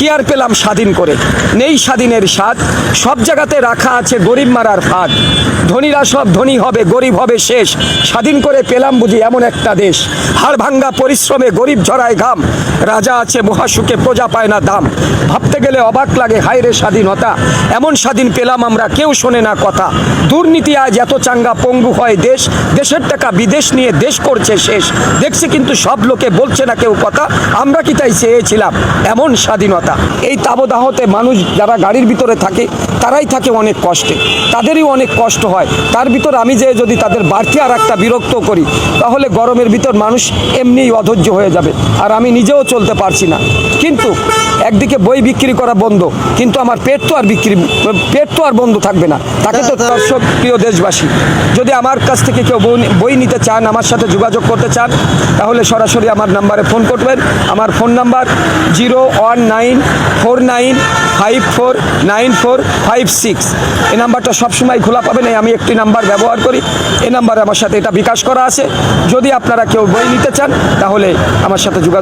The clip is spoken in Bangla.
কি আর পেলাম স্বাধীন করে? নেই স্বাধীনের স্বাদ। সব জায়গাতে রাখা আছে গরিব মারার ফাঁদ। ধনীরা সব ধনী হবে, গরিব হবে শেষ। স্বাধীন করে পেলাম বুঝি এমন একটা দেশ। হাড় ভাঙ্গা পরিশ্রমে গরিব ঝরায় ঘাম। রাজা আছে মহাসুখে, প্রজা পায় না দাম। ভাবতে গেলে অবাক লাগে হায়রে স্বাধীনতা। এমন স্বাধীন পেলাম আমরা, কেউ শোনে না কথা। দুর্নীতি আজ এত চাঙ্গা পঙ্গু হয় দেশ। দেশের টাকা বিদেশ নিয়ে দেশ করছে শেষ। দেখছি কিন্তু সব লোকে বলছে না কেউ কথা। আমরা কি তাই চেয়েছিলাম? এমন স্বাধীনতা। এই তাবদাহতে মানুষ যারা গাড়ির ভিতরে থাকে, তারাই থাকে অনেক কষ্টে। তাদেরই অনেক কষ্ট হয়। তার ভিতর আমি যে যদি তাদের বাড়তি আর একটা বিরক্ত করি, তাহলে গরমের ভিতর মানুষ এমনিই অধৈর্য হয়ে যাবে। আর আমি নিজেও চলতে পারছি না। কিন্তু একদিকে বই বিক্রি করা বন্ধ, কিন্তু আমার পেট তো আর বিক্রি, পেট তো আর বন্ধ থাকবে না। তাকে তো দর্শক, প্রিয় দেশবাসী, যদি আমার কাছ থেকে কেউ বই নিতে চান, আমার সাথে যোগাযোগ করতে চান, তাহলে সরাসরি আমার নাম্বারে ফোন করবেন। আমার phone number zero one nine four nine five four nine four five six. এই নাম্বারটা সবসময় খোলা পাবেন, এই আমি একটি নাম্বার ব্যবহার করি। এই নাম্বারে আমার সাথে এটা বিকাশ করা আছে। যদি আপনারা কেউ বই নিতে চান, তাহলে আমার সাথে যোগাযোগ